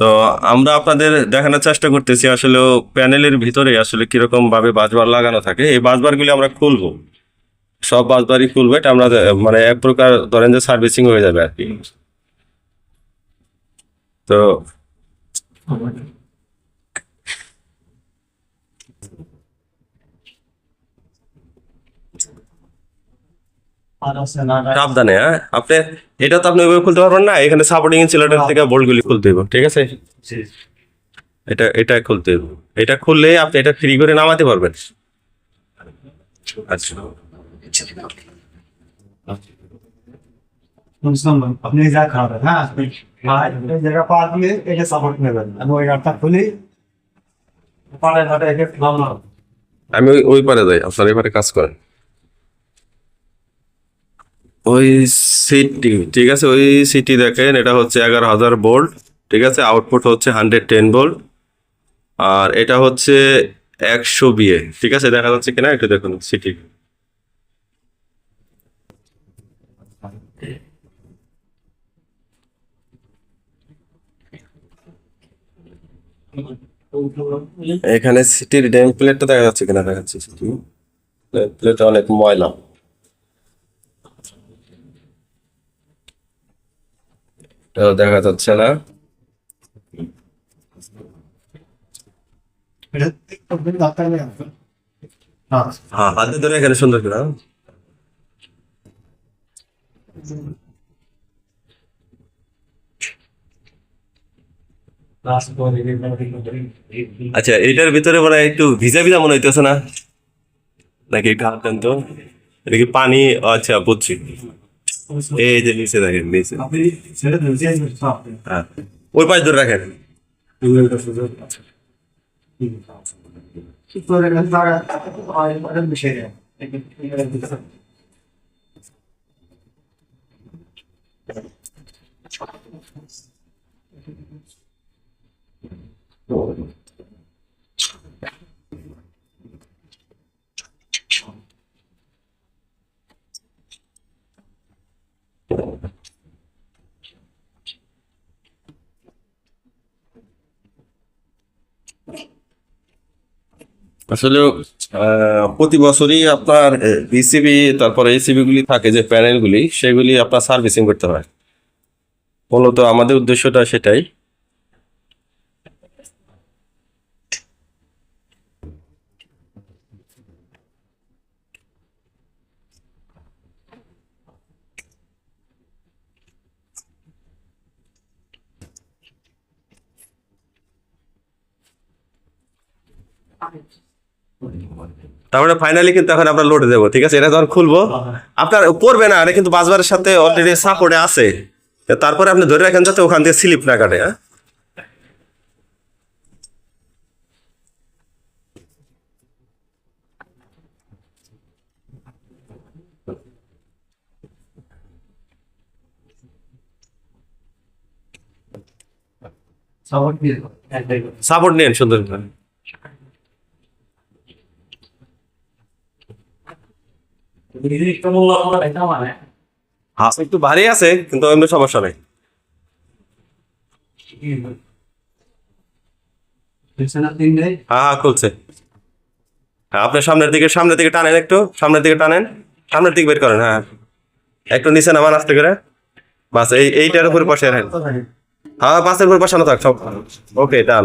তো আমরা আপনাদের দেখানোর চেষ্টা করতেছি আসলে প্যানেলের ভিতরে আসলে কীরকম ভাবে বাজবার লাগানো থাকে। এই বাজবারগুলি আমরা খুলবো। সব বাজবারই খুলবো, এটা আমরা মানে এক প্রকার ধরেন যে সার্ভিসিং হয়ে যাবে আর কি। তো সাবধানে হ্যাঁ? আপনি এটা তো আপনি ওইভাবে খুলতে পারবেন না এখানে সাপোর্টিং ইনসুলেটর থেকে বোল্টগুলি খুলতে হবে ঠিক আছে? এটা এটা খুলতে হবে এটা খুললে আপনি এটা ফ্রি করে নামাতে পারবেন। আচ্ছা। আপনি যা খাবেন হ্যাঁ? জায়গা পা দিয়ে এটা সাপোর্ট নেবেন। আমি ওই গাড়টা খুলি পাড়ে ঘাটে একে আমি ওই ওই পারে যাই আপনার এবারে কাজ করেন। ওই সিটি, ঠিক আছে? ওই সিটি দেখেন, এটা হচ্ছে এগারো হাজার ভোল্ট ঠিক আছে? আউটপুট হচ্ছে হান্ড্রেড টেন ভোল্ট আর এটা হচ্ছে একশো বিয়ে ঠিক আছে? দেখা যাচ্ছে কিনা? একটু দেখুন সিটি। এখানে সিটির ড্যাম প্লেটটা দেখা যাচ্ছে কিনা? দেখা যাচ্ছে সিটি। প্লেটটা অনেক ময়লা। এটাও দেখা যাচ্ছে না। হ্যাঁ হাতে ধরে এখানে সুন্দর করে হ্যাঁ। করে আচ্ছা এটার ভিতরে মানে একটু ভিজা ভিজা মনে হইতেছে না? নাকি একটু হাত দেন তো? এটা কি পানি? আচ্ছা বুঝছি। এই যে নিচে দেখেন নিচে। হ্যাঁ। ওই পাশ ধরে রাখেন। Thank সুযোগ আছে তোর এখানে জায়গা হয় এটা বিষয় নেই আসলে প্রতি বছরই আপনার বিসিবি তারপরে এসিবি গুলি থাকে যে প্যানেলগুলি সেগুলি আপনার সার্ভিসিং করতে হয়। মূলত আমাদের উদ্দেশ্যটা সেটাই। তারপরে ফাইনালি কিন্তু এখন আমরা লোডে দেবো ঠিক আছে? এটা যখন খুলবো আপনার পড়বে না এটা কিন্তু বাসবারের সাথে অলরেডি সাপোর্টে আছে। তারপরে আপনি ধরে রাখেন যাতে ওখান দিয়ে স্লিপ না কাটে হ্যাঁ? সাপোর্ট নেন সুন্দর করে। একটু ভারী আছে, কিন্তু এমনি সমস্যা নেই। হ্যাঁ হ্যাঁ খুলছে। হ্যাঁ আপনি সামনের দিকে সামনের দিকে টানেন একটু, সামনের দিকে টানেন, সামনের দিকে বের করেন হ্যাঁ। একটু নিচে নামান আসতে করে। বাস, এই, এইটার উপরে বসে রাখেন। হ্যাঁ বাসের উপর বসানো থাক, সব। ওকে, ডান।